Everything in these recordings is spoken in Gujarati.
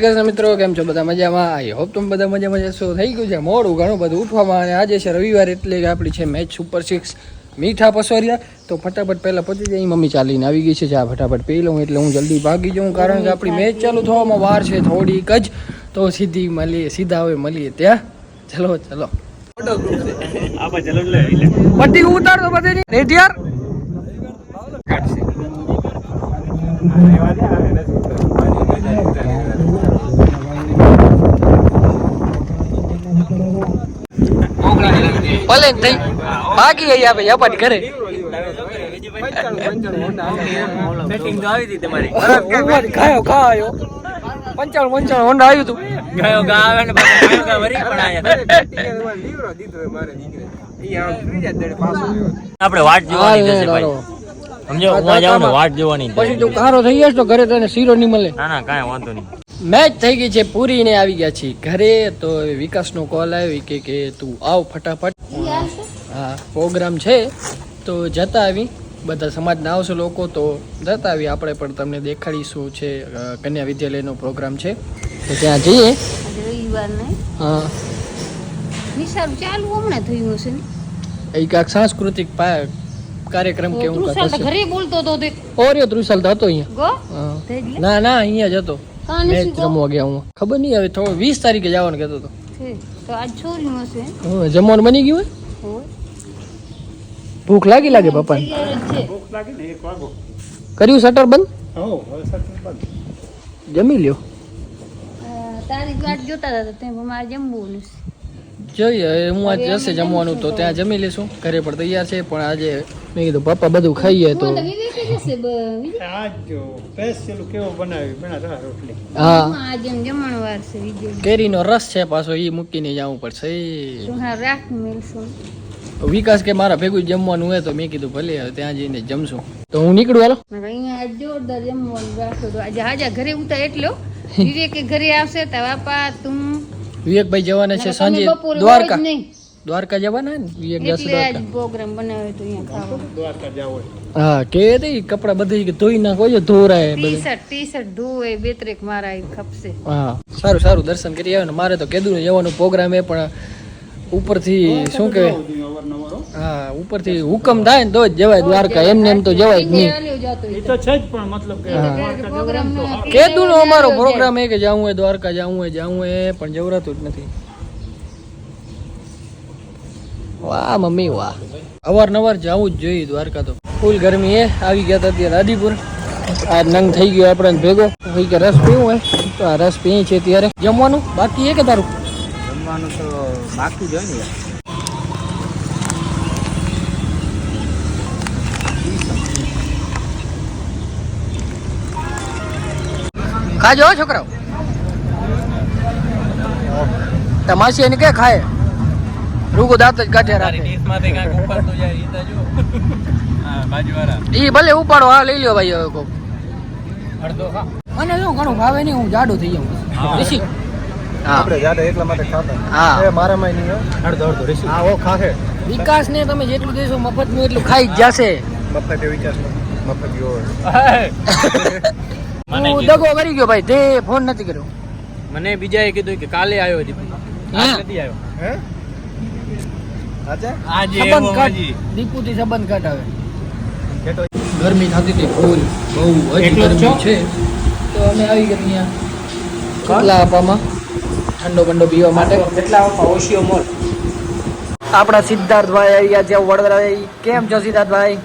કૃષ્ણ મિત્રો કેમ છો? બધા મજામાં? આઈ હોપ તમે બધા મજામાં જશો થઈ ગયું છે મોડું ઘણું બધું ઉઠવામાં અને આજે છે રવિવાર એટલે કે આપણી છે મેચ સુપર સિક્સ મીઠા પસોરિયા. તો ફટાફટ પહેલાં પતી જાય મમ્મી ચાલીને આવી ગઈ છે. આ ફટાફટ પી લઉં એટલે હું જલ્દી ભાગી જાઉં કારણ કે આપણી મેચ ચાલુ થવામાં વાર છે થોડીક જ. તો સીધી મળીએ સીધા હવે મળીએ ત્યાં. ચલો ચલો. પટ્ટી ઉતાર તો બધે. યાર થઈ બાકી અહીં આવે યાપાની ઘરે. બેટિંગ તો આવી હતી તમારી. ખાયો ખાયો પંચાણું પંચાણું હોન્ડા આવ્યું તું. ગયો ગા ને પાછો ગયો ગા વરી પણ આયા આપણે વાટ જોવાની થશે ભાઈ. સમજો હું જાઉં ને વાટ જોવાની પછી જો કારો થઈ જશ તો ઘરે તને શીરો નહીં મળે. ના ના કાંઈ વાંધો નહીં. મેચ થઈ ગઈ છે પૂરી ને આવી ગયા છીએ ઘરે તો વિકાસનો કોલ આવ્યો કે કે તું આવ ફટાફટ. હા પ્રોગ્રામ છે તો જતા આવી. બધા સમાજના આવશે લોકો તો જતા આવી. આપણે પણ તમને દેખાડીશું છે કન્યા વિદ્યાલયનો પ્રોગ્રામ છે. તો ત્યાં જઈએ. હા. ચાલુ હમણાં થયું હશે એ કાંક સાંસ્કૃતિક કાર્યક્રમ કે એવું તૃષાલ તો ઘરે બોલતો હતો ઓરિયો ત્રુસલ તો હતો અહીંયા. ના ના અહીંયા જ હતો. કાં નથી મેચ? રમવા ગયા હું. ખબર નહીં હવે થોડો વીસ તારીખે જવાનું કહેતો હતો. જમવાનું બની ગયું હોય. ભૂખ લાગી લાગે જ કર્યું શટર બંધ? જમી લ્યો. તારી જોતા હતા તે મારે જમવું નથી જોઈએ. હું આજ જશે જમવાનું તો ત્યાં જમી લેશું ઘરે પણ તૈયાર છે પણ આજે મેં કીધું પપ્પા બધું ખાઈએ તો. હું તો વિવેક જ હશે બ- વિવેક. આજ જો સ્પેશિયલ કેવો બનાવી બના રા રોટલી. હા. આજે એમ જમણવાર છે વિજય કેરીનો રસ છે પાછો એ મૂકીને જવું પડશે. રાખી વિકાસ કે મારા ભેગું જ જમવાનું હોય તો મેં કીધું ભલે ત્યાં જઈને જમશું. તો હું નીકળું હાલો. અહીંયા આજ જોરદાર જમવાનું રાખ્યો આજે હાજા ઘરે ઉતા એટલો. વિવેકે ઘરે આવશે તો બાપા તું વિવેકભાઈ જવાના છે સાંજે દ્વારકા. દ્વારકા જવાના ને? વિવેક જશે દ્વારકા. પ્રોગ્રામ બનાવ્યો તો અહીંયા દ્વારકા જાવ હા કે તે કપડા બધી ધોઈ નાખો છો ધોરાય ટી બધું. શર્ટ ટી શર્ટ ધોવે બે ત્રેક મારા ખપશે. હા સારું સારું દર્શન કરી આવે ને મારે તો જવાનો જવાનું પ્રોગ્રામ એ પણ ઉપરથી શું કહેવાય? અવારનવાર હા ઉપરથી હુકમ થાય ને તો જ જવાય દ્વારકા. એમને એમ તો જવાય જ નહીં. એ તો છે જ પણ મતલબ કે કેતું પ્રોગ્રામ અમારો પ્રોગ્રામ એ કે જાવું હોય દ્વારકા જાવું હોય જાવું હોય પણ જવરાતું જ નથી. વાહ મમ્મી વાહ. અવારનવાર જવું જ જોઈએ દ્વારકા તો. ફૂલ ગરમી એ આવી ગયા હતા અત્યારે આદિપુર. આ નંગ થઈ ગયો આપણે ભેગો. ભાઈ કે રસ પીવું હોય. તો આ રસ પીએ છે ત્યારે. જમવાનું બાકી એ કે તારું? જમવાનું તો બાકી જ હોય ને ખાજો છોકરાઓ. તમાસી એને કે ખાય? રૂગો દાંત જ કાઢ્યા રાખે. ઈ તો જો હા બાજુવાળા. ઈ ભલે ઉપાડો હા લઈ લ્યો ભાઈ હવે કોક. મને શું ઘણું ભાવે નહીં હું જાડો થઈ જાઉં હા. ઋષિ. આપણે જાડે એટલા માટે ખાતા. હા. એ મારામાં નહીં અડધો અડધો રેસી હા ઓ ખાખે વિકાસ ને તમે જેટલું દેશો મફતનું એટલું ખાઈ જ જશે. મફત વિકાસ મફત મને હું દગો કરી ગયો ભાઈ તે ફોન નથી કર્યો. મને બીજાએ કીધું કે કાલે આવ્યો હતી. નથી આવ્યો. હે? આજે? આજે સંબંધ કાઢ. દીપુ થી સંબંધ કાઢ હવે. ગરમી થતી હતી ફૂલ. બહુ હજી ગરમી છે? તો અમે આવી ગયા અહીંયા કેટલા આપવામાં? ઠંડો બંડો પીવા માટે. કેટલા આપવા? ઓશિયો મોલ. આપણા સિદ્ધાર્થભાઈ ભાઈ ગયા છે વડોદરા કેમ છો સિદ્ધાર્થભાઈ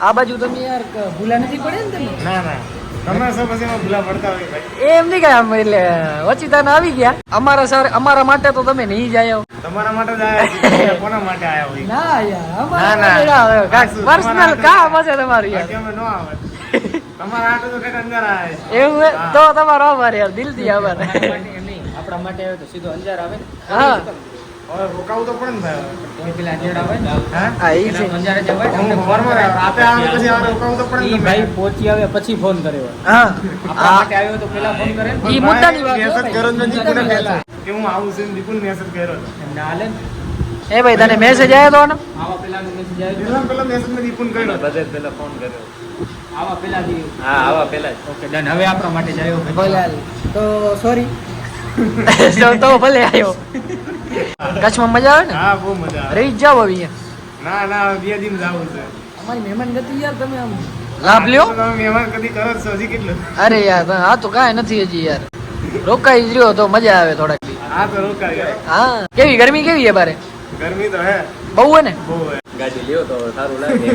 આ બાજુ તમે યાર ભૂલા નથી પડે ને તમે? ના ના. એમાં ભૂલા પડતા હોય ભાઈ. એમ નહીં કાંઈ આમ એટલે વચિતાને આવી ગયા. અમારા સર અમારા માટે તો તમે નહીં જાય તમારા માટે જ આયા કોના માટે આયા હોય? ના યાર ના, ના. પર્સનલ કામ હશે તમારું યાર. અમે ન આવે. તમારા આટલું તો કંઈક અંદર આયા એવું તો તમારો આભાર યાર દિલથી આભાર આપણા માટે આવે તો સીધો અંજાર આવે હા. રોકાવું તો એ ભાઈ. પહોંચી આવે પછી ફોન કર્યો આપણા માટે આવ્યો તો પેલા ફોન કરે ને. મુદ્દાની વાત કર્યો જ નથી મુદ્દાની કોને વાત પહેલા કે હું આવું છું દીપુલ મેસેજ કર્યો હતો. એમને હાલે ને. એ ભાઈ તને મેસેજ આવ્યો તો ને? આવા પેલા મેસેજ આવ્યો પેલા પેલા મેસેજ મેં દીપુલ કર્યો. હતો. પેલા ફોન કર્યો. આવા પેલા હા આવા પેલા ઓકે ડન હવે આપણા માટે જ આવ્યો ભલે હાલ. તો સોરી તો ભલે આવ્યો કચ્છમાં મજા આવે ને? હા બહુ મજા આવે. રહી જાવ હવે ના ના બે દિન જવું છે. અમારી મહેમાન ગતિ યાર તમે આમ. લાભ લ્યો. મહેમાન કદી કરો છો હજી કેટલું? અરે યાર આ તો કાંઈ નથી હજી યાર. રોકાઈ જ રહ્યો તો મજા આવે થોડાક. હા તો રોકાઈ ગયા. હા કેવી ગરમી કેવી છે બારે? ગરમી તો હે. બહુ હે ને? બહુ હે. ગાડી લ્યો તો સારું લાગે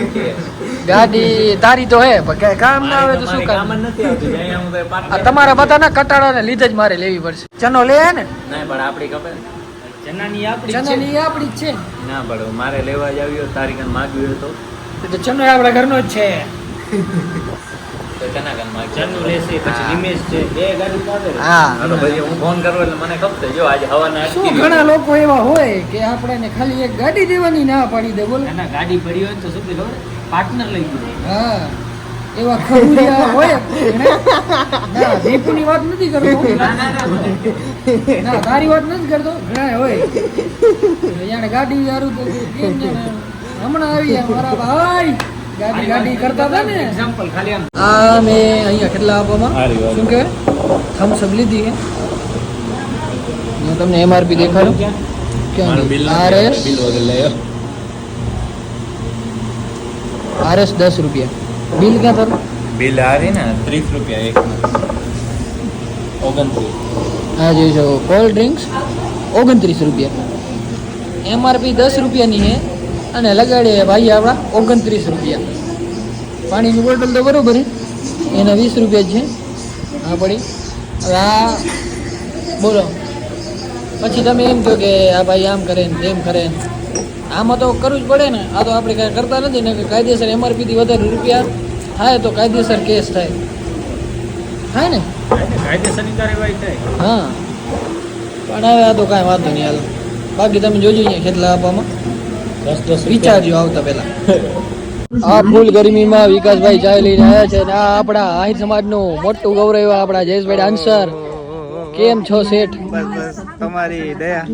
ગાડી તારી તો હે પણ કામ ના આવે તો શું કામ? નથી આવતું હું તમારા બધાના કટાળાને લીધે જ મારે લેવી પડશે. ચનો લે હે ને? ના પણ આપણી ખબર ચનાની જ છે. ના મારે લેવા જ આવ્યો તારી કન માગ્યું હોય તો ચનો આપણા ઘરનો જ છે. તો ચના કન ચનુ લેશે પછી નિમેશ છે. બે ગાડી હા. તો પછી હું ફોન કરું એટલે મને ખબર જો આજે હવાના શું ઘણા લોકો એવા હોય કે આપણને ખાલી એક ગાડી દેવાની ના પાડી દે બોલો. ના ગાડી પડી હોય તો શું ખબર? પાર્ટનર લઈ ગયો. હા. એવા ખબુરિયા હોય ના દીપુની વાત નથી કરતો. ના તારી વાત નથી કરતો. ઘણા હોય અહીંયા ગાડી યારું તો કેમ ને? હમણાં આવી મારા ભાઈ. ગાડી ગાડી કરતા હતા ને. એક્ઝામ્પલ ખાલી આમ. આ મેં અહીંયા કેટલા આપવામાં? શું કે શું અપ લીધી હું? તમને એમઆરપી દેખાડું. ક્યાં? આરએસ. આરએસ દસ રૂપિયા. બિલ ક્યાં ભરું? બિલ હારી ને ત્રીસ રૂપિયા એક ઓગણત્રીસ. હા જોઈ શકો કોલ્ડ ડ્રિંક્સ ઓગણત્રીસ રૂપિયા. એમઆરપી દસ રૂપિયાની છે અને લગાડીએ ભાઈ આપણા ઓગણત્રીસ રૂપિયા. પાણીની બોટલ તો બરોબર એના વીસ રૂપિયા છે. હા પડી. હવે આ બોલો. પછી તમે એમ કહો કે આ ભાઈ આમ કરે ને તેમ કરે ને. આમાં તો કરવું જ પડે ને. આ તો આપણે કાંઈ કરતા નથી ને કે કાયદેસર એમઆરપીથી વધારે રૂપિયા થાય તો કાયદેસર કેસ થાય. થાય ને? કાયદેસરની કાર્યવાહી થાય. હા. પણ હવે આ તો કાંઈ વાંધો નહીં હાલ. બાકી તમે જોજો અહીંયા કેટલા આપવામાં. દસ દસ વિચારજો આવતા પહેલા. આ ફૂલ ગરમીમાં વિકાસભાઈ ચાય લઈને આવ્યા છે અને આ આપણા આહિર સમાજનું મોટું ગૌરવ આપણા જયેશભાઈ આન્સર કેમ છો શેઠ? બસ બસ તમારી દયા.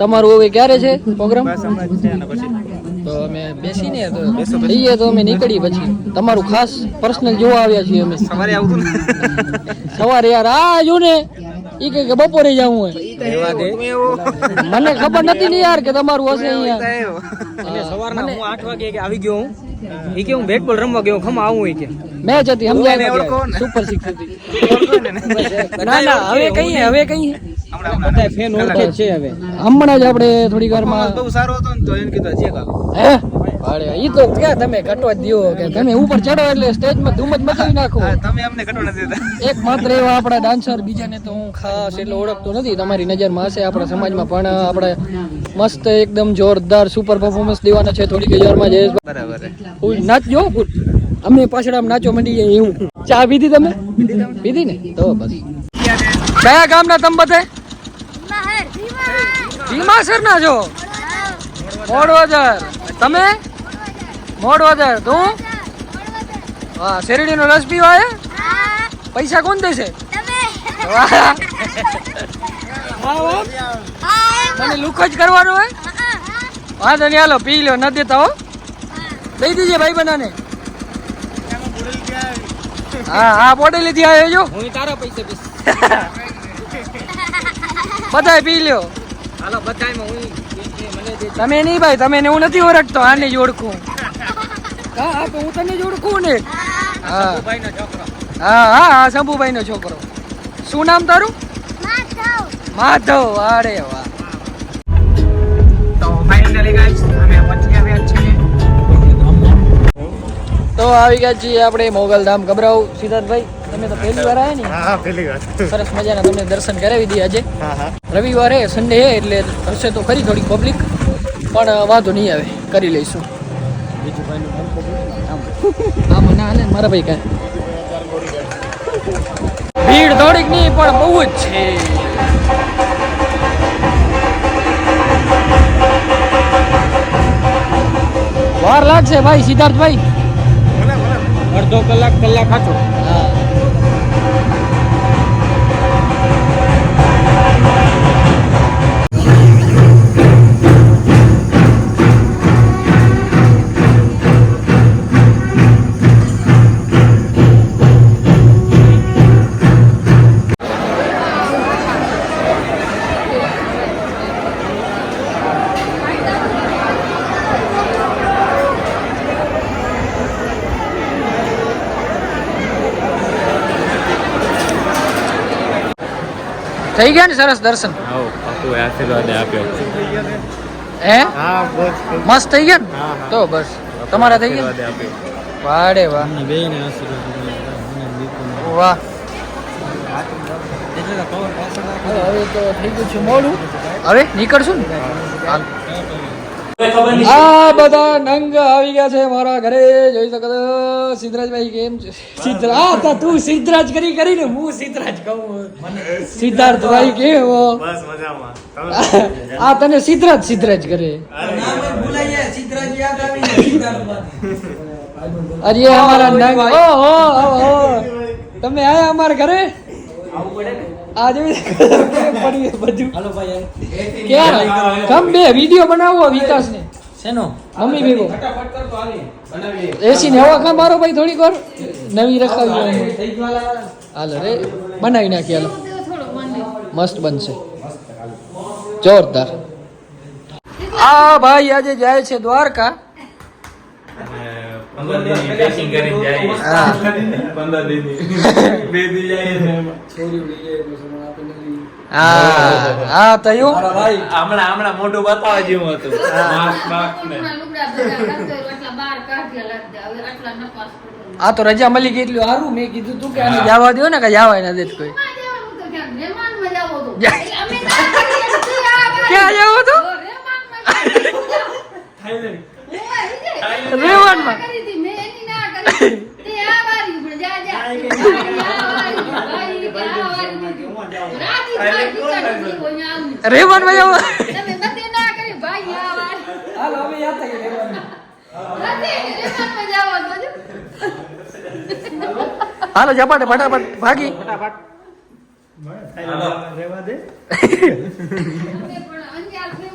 તમારું હવે ક્યારે છે પ્રોગ્રામ? બસ હમણાં છે ને પછી. તો અમે બેસીને તો જઈએ તો અમે નીકળી પછી. તમારું ખાસ પર્સનલ જોવા આવ્યા છીએ અમે. સવારે આવતું ને. સવારે યાર આ જો ને ઈ કહે કે બપોરે જાવું હોય. મને ખબર નથી ને યાર કે તમારું હશે અહીંયા. સવારના હું. 8 વાગે આવી ગયો હું. એ કે હું બેટ બોલ રમવા ગયો ખમા આવું કે. મેચ હતી સમજાય સુપર સિક્સ હતી. ને ને? હવે કઈ હવે કઈ? બધા ફેન ઓળખે છે હવે. હમણાં જ આપણે થોડી વારમાં બહુ સારો હતો ને તો એને કીધું છે એક હે? અરે ઈ તો ક્યાં તમે કટવા દો કે તમે ઉપર ચડો એટલે સ્ટેજમાં ધૂમ જ મચાવી નાખો. તમે અમને ઘટવા નથી દેતા. એક માત્ર એવા આપણા ડાન્સર બીજાને તો હું ખાસ એટલે ઓળખતો નથી. તમારી નજરમાં હશે આપણા સમાજમાં પણ આપણે મસ્ત એકદમ જોરદાર સુપર પરફોર્મન્સ દેવાના છે થોડીક હજારમાં જયેશભાઈ બરાબર ફૂલ નાચજો ફૂલ. અમે પાછળ આમ નાચો મંડી જાય એવું. ચા પીધી તમે? પીધી ને? તો બસ. કયા ગામના તમે બધે? ભીમાસર ના છો? મોડવાદર તમે? મોડવાદર તું? હા શેરડી નો રસ પીવા હે. પૈસા કોણ દેશે. મને લુકો જ કરવાનો હોય? વાંધો નહીં હાલો પી લો ન દેતા હો. દઈ દીજે ભાઈ બનાને હા હા બોટલ લીધી આવ્યો જો. હું તારા પૈસે પીસ. બધાય પી લ્યો. હાલો બધાય હું તમે નહીં ભાઈ તમે ને હું નથી ઓળખતો આને જ ઓળખું. હા હા તો હું તને જ ઓળખું ને? હા. હા. હા હા શંભુભાઈ નો છોકરો. શું નામ તારું? માધવ. અરે વાહ. તો ફાઇનલી ગાઈસ અમે પહોંચી આવ્યા છીએ. તો આવી ગયા છીએ આપણે મોગલધામ ગભરાવ. સિદ્ધાર્થભાઈ તમે તો પહેલી વાર આવ્યા ને? હા પહેલી વાર. સરસ મજાના તમને દર્શન કરાવી દીધા આજે. હા હા. રવિવારે સન્ડે હે એટલે હશે તો ખરી થોડી પબ્લિક પણ વાંધો નહીં આવે કરી લઈશું. આમ. ના હાલે મારા ભાઈ કાંઈ. ભીડ થોડીક નહીં પણ બહુ જ છે. વાર લાગશે ભાઈ સિદ્ધાર્થભાઈ. અડધો કલાક કલાક ખાતો થઈ ગયા ને સરસ દર્શન? આશીર્વાદ આપ્યો. હે? મસ્ત થઈ ગયા ને. તો બસ. તમારા થઈ ગયા પાડે વાડે વાહ. વાહ. હવે તો થઈ ગયું છે મોડું. હવે નીકળશું ને? હાલ. આ બધા નંગ આવી ગયા છે મારા ઘરે. જોઈ શકો છો સિદ્ધરાજભાઈ કેમ છે? સિદ્ધરાજ આ તું સિદ્ધરાજ કરી કરીને હું સિદ્ધરાજ કહું. સિદ્ધાર્થભાઈ કેવો બસ મજામાં. આ તને સિદ્ધરાજ સિદ્ધરાજ કરે. અરે અમારા નંગ ઓહો હો તમે આયા અમારા ઘરે? આ જોઈ કેમ પડી બધું. ક્યારે કમ બે વિડિયો બનાવો વિકાસ ને શેનો? મમ્મી ભેગો. એસી ને હવા મારો ભાઈ થોડીક વાર. નવી રખાવી હાલો રે બનાવી નાખી હાલો. મસ્ત બનશે. જોરદાર. આ ભાઈ આજે જાય છે દ્વારકા. હવે બતાવવા જેવું હતું. આ તો રજા મળી ગઈ એટલું સારું મેં કીધું તું કે આને જવા દો ને કે જવા ના દેત કોઈ. ક્યાં? જવું હતી, મેં એની ના કરી. તે આ વારી પણ જા, જા. વારી, આ વારી, વારી, કે આ વારી કીધું. રાજી થાય, દીકરા નથી, કોઈ આવું. રેવન ભાઈ આવો. હાલો હવે યાદ થઈ. હાલો ઝપાટે ફટાફટ ભાગી meeting આ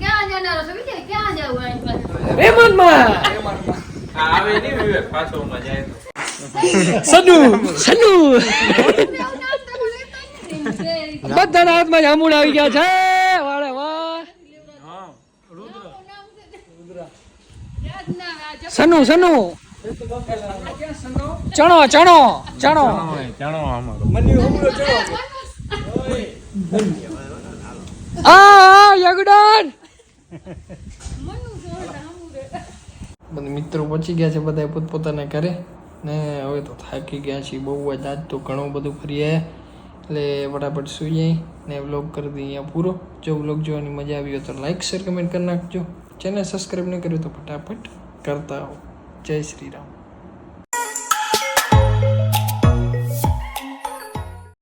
ક્યાં જનારો છો? વિચાર ક્યાં જાવું આ પાસે? રેમનમાં! આવે નહીં વિવેક પાછો માં જાય સનુ! સનુ. બધાના હાથમાં જામુન આવી ગયા છે. વાળે વાહ સનુ સનુ! ચણો ચણો ચણો! ચણો અમારો. મનુ જોરદાર, રે. બધા મિત્રો પહોંચી ગયા છે બધા પોતપોતાના ઘરે. ને હવે તો થાકી ગયા છીએ બહુ જ. આજ તો ઘણું બધું ફરી આવ્યા એટલે ફટાફટ સુઈ જાય ને વ્લોગ કરી દઈએ અહીંયા પૂરો. જો વ્લોગ જોવાની મજા આવી હોય તો લાઇક શેર કમેન્ટ કરી નાખજો. ચેનલ સબસ્ક્રાઈબ ન કર્યું તો ફટાફટ કરતા હો જય શ્રી રામ.